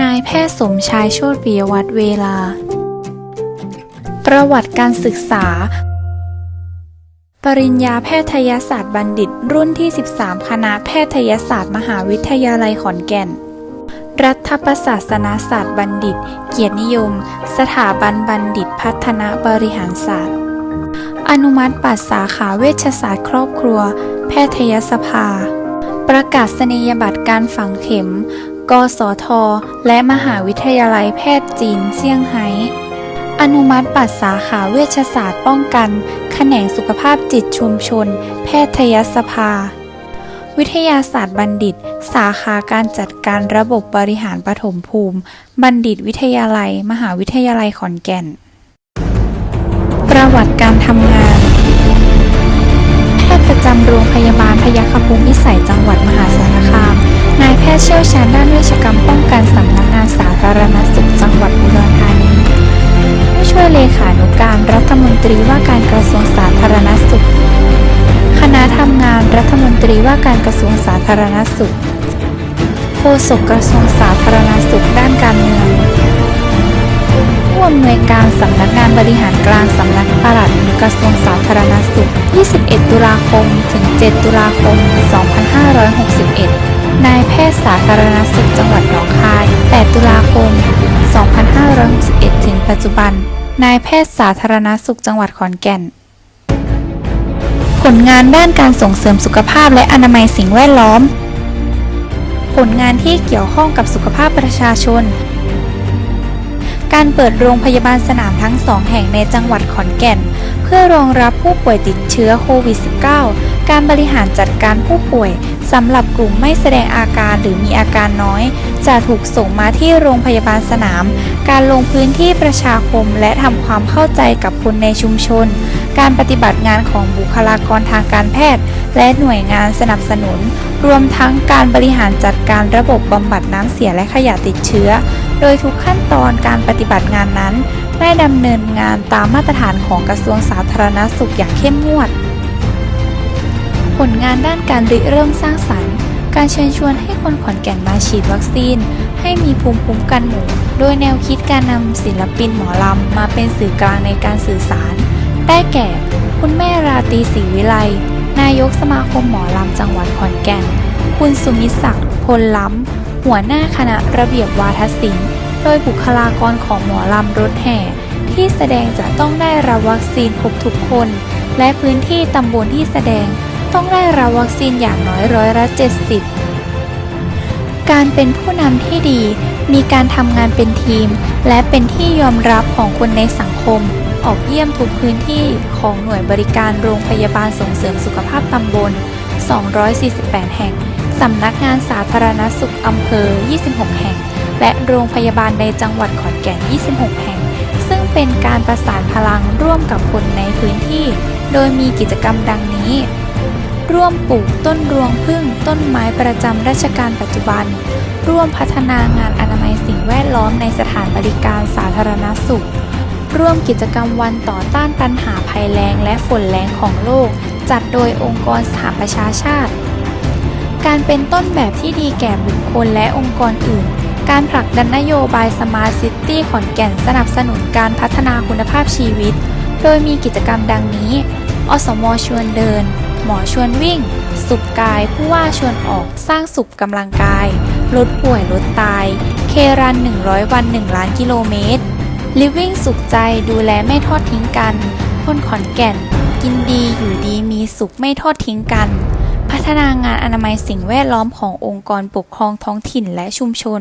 นายแพทย์สมชายโชติปิยวัฒน์เวลา ประวัติการศึกษา ปริญญาแพทยศาสตร์บัณฑิต รุ่นที่ 13 คณะแพทยศาสตร์มหาวิทยาลัยขอนแก่น รัฐประศาสนศาสตร์บัณฑิต เกียรตินิยม สถาบันบัณฑิตพัฒนาบริหารศาสตร์ อนุมัติบัตสาขาเวชศาสตร์ครอบครัว แพทยสภา ประกาศนียบัตรการฝังเข็ม กสท และมหาวิทยาลัยแพทย์จีนเซี่ยงไฮ้ อนุมัติบัตสาขาเวชศาสตร์ป้องกัน แขนงสุขภาพจิตชุมชน แพทยสภา วิทยาศาสตร์บัณฑิต สาขาการจัดการระบบบริหารปฐมภูมิ บัณฑิตวิทยาลัย มหาวิทยาลัยขอนแก่น ประวัติการทำงาน ทย์ประจำโรงพยาบาลพยัคฆภูมิสัยจังหวัดมหาสารคาม นายแพทย์เชี่ยวชาญด้านเวชกรรมป้องกันสำนักงานสาธารณสุขจังหวัดอุดรธานีผู้ช่วยเลขานุการรัฐมนตรีว่าการกระทรวงสาธารณสุข คณะทำงานรัฐมนตรีว่าการกระทรวงสาธารณสุข โฆษกกระทรวงสาธารณสุขด้านการำนวยการสำนักงานบริหารกลางสำนักปลัดกระทรวงสาธารณสุข 21 ตุลาคม ถึง 7 ตุลาคม 2561 นายแพทย์สาธารณสุขจังหวัดหนองคาย 8 ตุลาคม 2561 ถึงปัจจุบัน นายแพทย์สาธารณสุขจังหวัดขอนแก่น ผลงานด้านการส่งเสริมสุขภาพและอนามัยสิ่งแวดล้อม ผลงานที่เกี่ยวข้องกับสุขภาพประชาชน การเปิดโรงพยาบาลสนามทั้งสองแห่งในจังหวัดขอนแก่น เพื่อรองรับผู้ป่วยติดเชื้อโควิด -19 การบริหารจัดการผู้ป่วยสำหรับกลุ่มไม่แสดงอาการหรือมีอาการน้อย จะถูกส่งมาที่โรงพยาบาลสนาม การลงพื้นที่ประชาคมและทำความเข้าใจกับคนในชุมชนการปฏิบัติงานของบุคลากรทางการแพทย์ และหน่วยงานสนับสนุน รวมทั้งการบริหารจัดการระบบบำบัดน้ำเสียและขยะติดเชื้อ โดยทุกขั้นตอนการปฏิบัติงานนั้น ได้ดำเนินงานตามมาตรฐานของกระทรวงสาธารณสุขอย่างเข้มงวด ผลงานด้านการริเริ่มสร้างสรรค์การเชิญชวนให้คนขอนแก่นมาฉีดวัคซีน ให้มีภูมิคุ้มกันหมู่ โดยแนวคิดการนำศิลปินหมอลำมาเป็นสื่อกลางในการสื่อสาร ได้แก่ คุณแม่ราตรีศรีวิไล นายกสมาคมหมอลำจังหวัดขอนแก่น คุณสุมิศักดิ์พลล้ำ หัวหน้าคณะระเบียบวาทศิลป์ โดยบุคลากรของหมอลำรถแห่ ที่แสดงจะต้องได้รับวัคซีนครบทุกคน และพื้นที่ตำบลที่แสดงต้องได้รับวัคซีนอย่างน้อยร้อยละ70 การเป็นผู้นำที่ดี มีการทำงานเป็นทีม และเป็นที่ยอมรับของคนในสังคม ออกเยี่ยมทุกพื้นที่ของหน่วยบริการโรงพยาบาลส่งเสริมสุขภาพตำบล 248 แห่ง สำนักงานสาธารณสุขอำเภอ 26 แห่ง และโรงพยาบาลในจังหวัดขอนแก่น 26 แห่ง ซึ่งเป็นการประสานพลังร่วมกับคนในพื้นที่ โดยมีกิจกรรมดังนี้ ร่วมปลูกต้นรวงพึ่งต้นไม้ประจำราชการปัจจุบัน ร่วมพัฒนางานอนามัยสิ่งแวดล้อมในสถานบริการสาธารณสุข ร่วมกิจกรรมวันต่อต้านปัญหาภัยแล้งและฝนแรงของโลก จัดโดยองค์กรสหประชาชาติ การเป็นต้นแบบที่ดีแก่บุคคลและองค์กรอื่น การผลักดันนโยบายสมาร์ทซิตี้ขอนแก่นสนับสนุนการพัฒนาคุณภาพชีวิต โดยมีกิจกรรมดังนี้ อสมชวนเดิน หมอชวนวิ่ง สุขกายผู้ว่าชวนออกสร้างสุขกำลังกาย ลดป่วยลดตาย เครัน 100 วัน 1 ล้านกิโลเมตร Living สุขใจดูแลไม่ทอดทิ้งกัน คนขอนแก่น กินดีอยู่ดีมีสุขไม่ทอดทิ้งกัน พัฒนางานอนามัยสิ่งแวดล้อมขององค์กรปกครองท้องถิ่นและชุมชน